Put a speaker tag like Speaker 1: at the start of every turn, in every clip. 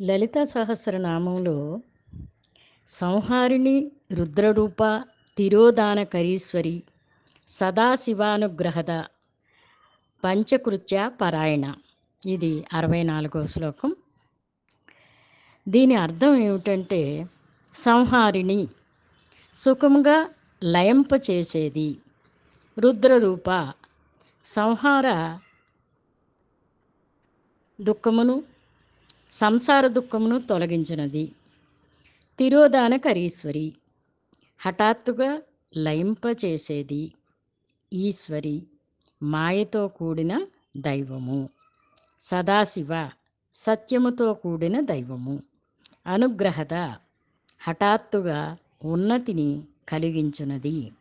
Speaker 1: లలిత సహస్రనామంలో సంహారిణి రుద్రరూప తిరోధానకరీశ్వరి సదాశివానుగ్రహద పంచకృత్య పరాయణ. ఇది అరవై నాలుగో శ్లోకం. దీని అర్థం ఏమిటంటే సంహారిణి సుఖముగా లయంప చేసేది రుద్రరూప సంహార దుఃఖమును సంసార దుఃఖమును తొలగించినది. తిరోధానకరీశ్వరి. హఠాత్తుగా లయింపచేసేది ఈశ్వరి మాయతో కూడిన దైవము. సదాశివ సత్యముతో కూడిన దైవము. అనుగ్రహత హఠాత్తుగా ఉన్నతిని కలిగించున్నది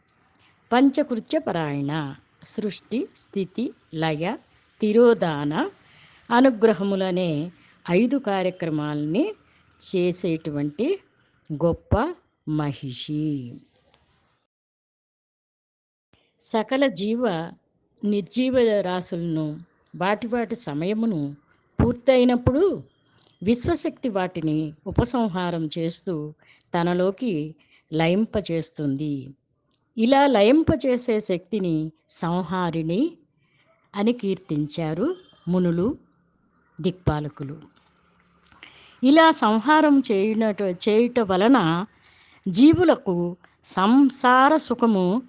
Speaker 1: పంచకృత్యపరాయణ సృష్టి స్థితి లయ తిరోధాన అనుగ్రహములనే ఐదు కార్యక్రమాలని చేసేటువంటి గొప్ప మహిషి. సకల జీవ నిర్జీవ రాశులను వాటి వాటి సమయమును పూర్తయినప్పుడు విశ్వశక్తి వాటిని ఉపసంహారం చేస్తూ తనలోకి లయింపచేస్తుంది. ఇలా లయింపచేసే శక్తిని సంహారిణి అని కీర్తించారు మునులు దిక్పాలకులు. ఇలా సంహారం చేయునట చేయుట వలన జీవులకు సంసార సుఖము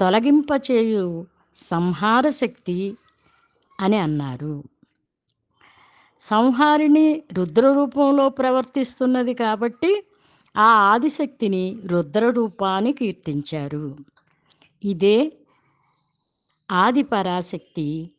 Speaker 1: తొలగింపచేయు సంహార శక్తి అని అన్నారు. సంహారిణి రుద్ర రూపంలో ప్రవర్తిస్తున్నది కాబట్టి ఆ ఆదిశక్తిని రుద్ర రూపాన్ని కీర్తించారు. ఇదే ఆదిపరాశక్తి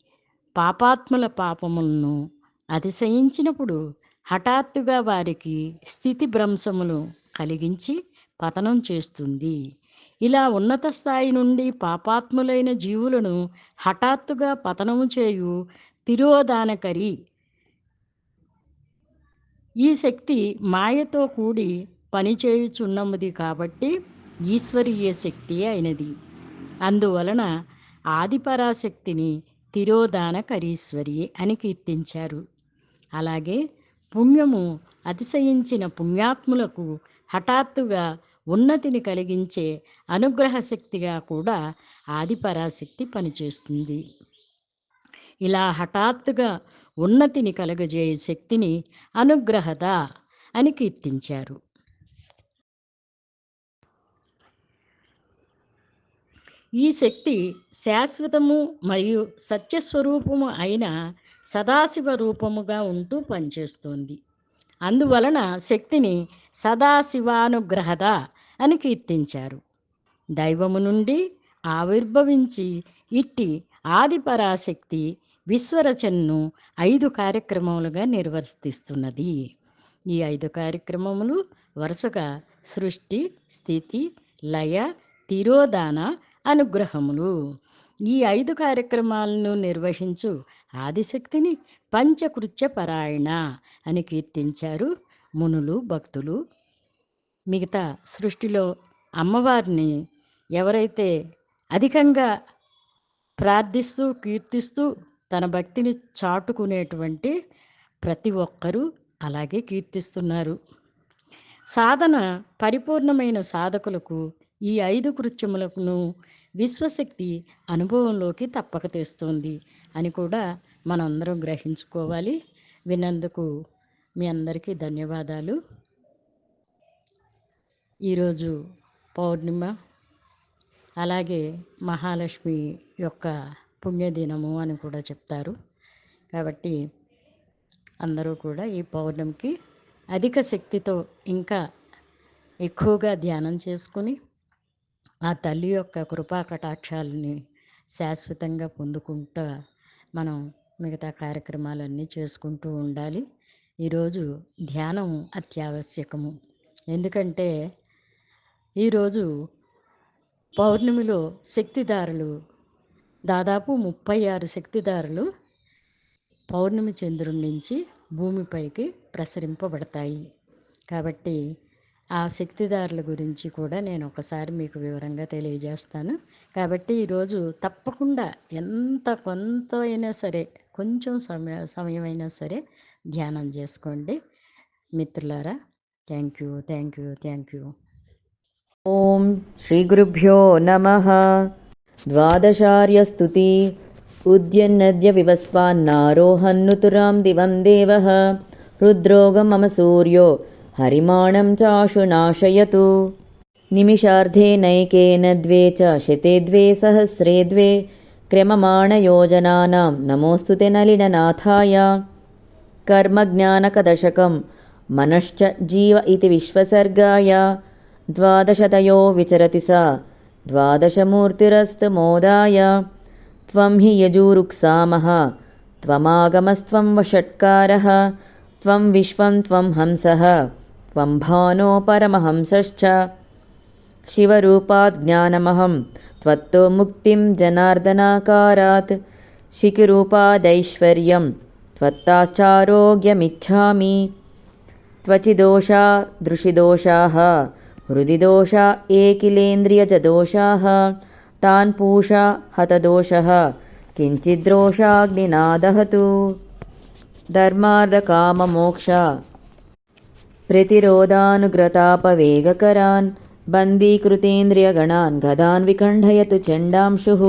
Speaker 1: పాపాత్ముల పాపములను అతిశయించినప్పుడు హఠాత్తుగా వారికి స్థితి భ్రంశములు కలిగించి పతనం చేస్తుంది. ఇలా ఉన్నత స్థాయి నుండి పాపాత్ములైన జీవులను హఠాత్తుగా పతనము చేయు తిరోధానకరి. ఈ శక్తి మాయతో కూడి పనిచేయుచున్నది కాబట్టి ఈశ్వరీయ శక్తి అయినది. అందువలన ఆదిపరాశక్తిని తిరోధానకరీశ్వరి అని కీర్తించారు. అలాగే పుణ్యము అతిశయించిన పుణ్యాత్ములకు హఠాత్తుగా ఉన్నతిని కలిగించే అనుగ్రహ శక్తిగా కూడా ఆదిపరాశక్తి పనిచేస్తుంది. ఇలా హఠాత్తుగా ఉన్నతిని కలగజేయే శక్తిని అనుగ్రహత అని కీర్తించారు. ఈ శక్తి శాశ్వతము మరియు సత్యస్వరూపము అయిన సదాశివ రూపముగా ఉంటూ పనిచేస్తోంది. అందువలన శక్తిని సదాశివానుగ్రహద అని కీర్తించారు. దైవము నుండి ఆవిర్భవించి ఇట్టి ఆదిపరాశక్తి విశ్వరచనను ఐదు కార్యక్రమములుగా నిర్వర్తిస్తున్నది. ఈ ఐదు కార్యక్రమములు వరుసగా సృష్టి స్థితి లయ తిరోధాన అనుగ్రహములు. ఈ ఐదు కార్యక్రమాలను నిర్వహించు ఆదిశక్తిని పంచకృత్య పరాయణ అని కీర్తించారు మునులు భక్తులు. మిగతా సృష్టిలో అమ్మవారిని ఎవరైతే అధికంగా ప్రార్థిస్తూ కీర్తిస్తూ తన భక్తిని చాటుకునేటువంటి ప్రతి ఒక్కరూ అలాగే కీర్తిస్తున్నారు. సాధన పరిపూర్ణమైన సాధకులకు ఈ ఐదు కృత్యములను విశ్వశక్తి అనుభవంలోకి తప్పక తెస్తుంది అని కూడా మనందరం గ్రహించుకోవాలి. వినందుకు మీ అందరికీ ధన్యవాదాలు. ఈరోజు పౌర్ణిమ అలాగే మహాలక్ష్మి యొక్క పుణ్యదినము అని కూడా చెప్తారు. కాబట్టి అందరూ కూడా ఈ పౌర్ణమికి అధిక శక్తితో ఇంకా ఎక్కువగా ధ్యానం చేసుకుని ఆ తల్లి యొక్క కృపా కటాక్షాలని శాశ్వతంగా పొందుకుంటా మనం మిగతా కార్యక్రమాలన్నీ చేసుకుంటూ ఉండాలి. ఈరోజు ధ్యానం అత్యావశ్యకము. ఎందుకంటే ఈరోజు పౌర్ణమిలో శక్తిదారులు దాదాపు ముప్పై ఆరు శక్తిదారులు పౌర్ణమి చంద్రుడి నుంచి భూమిపైకి ప్రసరింపబడతాయి. కాబట్టి ఆ శక్తిదారుల గురించి కూడా నేను ఒకసారి మీకు వివరంగా తెలియజేస్తాను. కాబట్టి ఈరోజు తప్పకుండా ఎంత కొంత అయినా సరే కొంచెం సమయ సమయమైనా సరే ధ్యానం చేసుకోండి. మిత్రులారా thank you thank you thank you.
Speaker 2: ఓం శ్రీ గురుభ్యో నమ. ద్వాదశార్యస్తుతి ఉద్యన్నద్య వివస్వాన్నారోహన్నుతురాం దివం దేవ. హృద్రోగం మమ సూర్యో हरिमाणं चाशु नाशयतु निमिषार्धेनैकेन द्वे च शते द्वे सहस्रे द्वे क्रममाणयोजनानां नमोऽस्तु ते नलिननाथाय कर्मज्ञानकदशकं मनश्च जीव इति विश्वसर्गाय द्वादशतयो विचरति सा द्वादशमूर्तिरस्तु मोदाय त्वं हि यजुरुक्सामः त्वमागमस्त्वं वषट्कारः त्वं विश्वं त्वं हंसः त्वं भानो परमहंसश्च शिवरूपात् ज्ञानमहं त्वत्तो मुक्तिं जनार्दनाकारात् शिखिरूपादैश्वर्यं त्वत्ताश्चारोग्यमिच्छामि त्वचिदोषा दृशिदोषाः हृदि दोषा एकिलेन्द्रियजदोषाः तान् पूषा हतदोषः किञ्चिद्रोषाग्निना दहतु धर्मार्धकाममोक्ष प्रतिरोधानुग्रतापवेगकरान् बन्दीकृतेन्द्रियगणान् गदान् विकण्ठयतु चण्डांशुः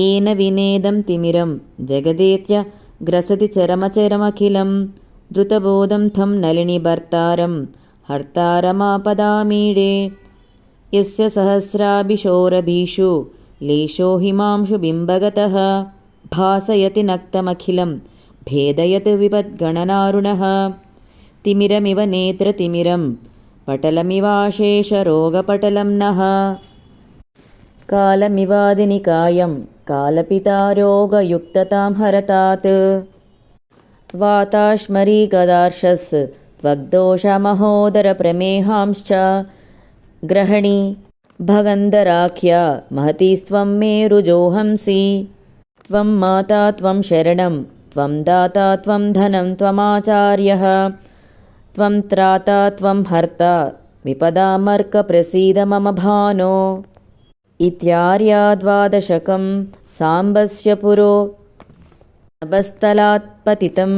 Speaker 2: येन विनेदं तिमिरं जगदेत्य ग्रसति चरमचरमखिलं द्रुतबोधं थं नलिनीभर्तारं हर्तारमापदामीडे यस्य सहस्राभिशोरभीषु लेशो हिमांशु बिम्बगतः भासयति नक्तमखिलं भेदयतु विपद्गणनारुणः तिमिरमिव नेत्रतिमिरं पटलमिवाशेषरोगपटलं नः कालमिवादिनिकायं कालपितारोगयुक्ततां हरतात् वाताश्मरीगदार्शस् त्वग्दोषमहोदरप्रमेहांश्च ग्रहणी भगन्धराख्या महतीस्त्वं मेरुजोहंसि त्वं माता त्वं शरणं त्वं दाता त्वं धनं त्वमाचार्यः त्वं त्राता त्वं हर्ता विपदामर्कप्रसीद मम भानो इत्यार्या द्वादशकं साम्बस्य पुरो नभस्थलात्पतितं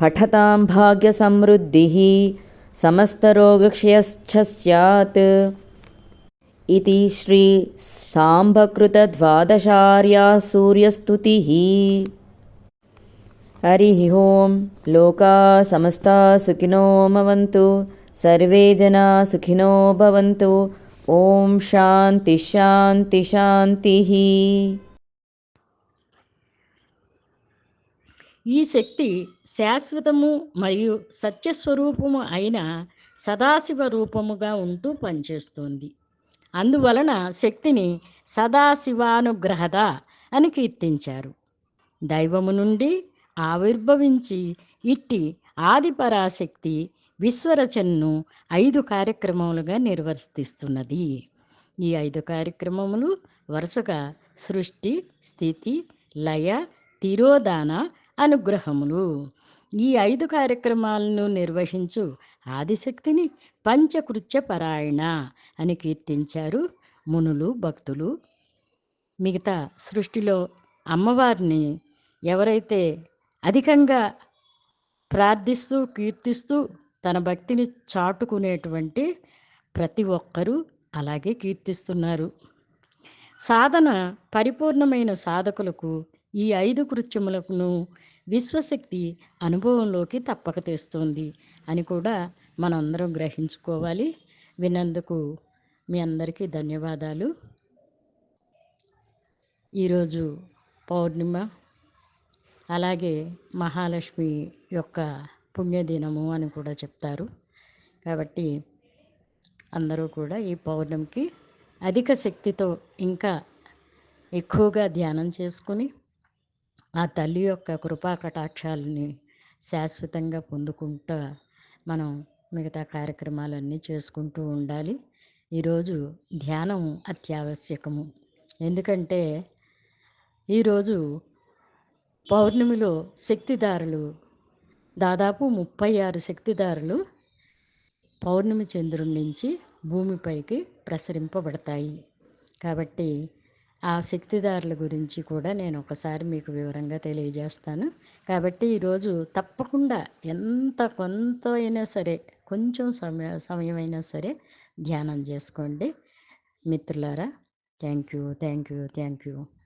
Speaker 2: पठतां भाग्यसमृद्धिः समस्तरोगक्षयश्च स्यात् इति श्रीसाम्भकृतद्वादशार्या सूर्यस्तुतिः హరి ఓం లోకా సమస్త సుఖినో మవంతు సర్వే జనా సుఖినో భవంతు ఓం శాంతి శాంతి శాంతి
Speaker 1: ఈ శక్తి శాశ్వతము మరియు సత్యస్వరూపము అయిన సదాశివ రూపముగా ఉంటూ పనిచేస్తోంది. అందువలన శక్తిని సదాశివానుగ్రహద అని కీర్తించారు. దైవము నుండి ఆవిర్భవించి ఇట్టి ఆదిపరాశక్తి విశ్వరచనను ఐదు కార్యక్రమములుగా నిర్వర్తిస్తున్నది. ఈ ఐదు కార్యక్రమములు వరుసగా సృష్టి స్థితి లయ తిరోధాన అనుగ్రహములు. ఈ ఐదు కార్యక్రమాలను నిర్వహించు ఆదిశక్తిని పంచకృత్య పరాయణ అని కీర్తించారు మునులు భక్తులు. మిగతా సృష్టిలో అమ్మవారిని ఎవరైతే అధికంగా ప్రార్థిస్తూ కీర్తిస్తూ తన భక్తిని చాటుకునేటువంటి ప్రతి ఒక్కరూ అలాగే కీర్తిస్తున్నారు. సాధన పరిపూర్ణమైన సాధకులకు ఈ ఐదు కృత్యములను విశ్వశక్తి అనుభవంలోకి తప్పక తెస్తుంది అని కూడా మనందరం గ్రహించుకోవాలి. వినందుకు మీ అందరికీ ధన్యవాదాలు. ఈరోజు పౌర్ణిమ అలాగే మహాలక్ష్మి యొక్క పుణ్యదినము అని కూడా చెప్తారు. కాబట్టి అందరూ కూడా ఈ పౌర్ణమికి అధిక శక్తితో ఇంకా ఎక్కువగా ధ్యానం చేసుకుని ఆ తల్లి యొక్క కృపా కటాక్షాలని శాశ్వతంగా పొందుకుంటా మనం మిగతా కార్యక్రమాలన్నీ చేసుకుంటూ ఉండాలి. ఈరోజు ధ్యానం అత్యావశ్యకము. ఎందుకంటే ఈరోజు పౌర్ణమిలో శక్తిదారులు దాదాపు ముప్పై ఆరు శక్తిదారులు పౌర్ణమి చంద్రుడి నుంచి భూమిపైకి ప్రసరింపబడతాయి. కాబట్టి ఆ శక్తిదారుల గురించి కూడా నేను ఒకసారి మీకు వివరంగా తెలియజేస్తాను. కాబట్టి ఈరోజు తప్పకుండా ఎంత కొంత అయినా సరే కొంచెం సమయ సమయమైనా సరే ధ్యానం చేసుకోండి. మిత్రులారా thank you thank you thank you.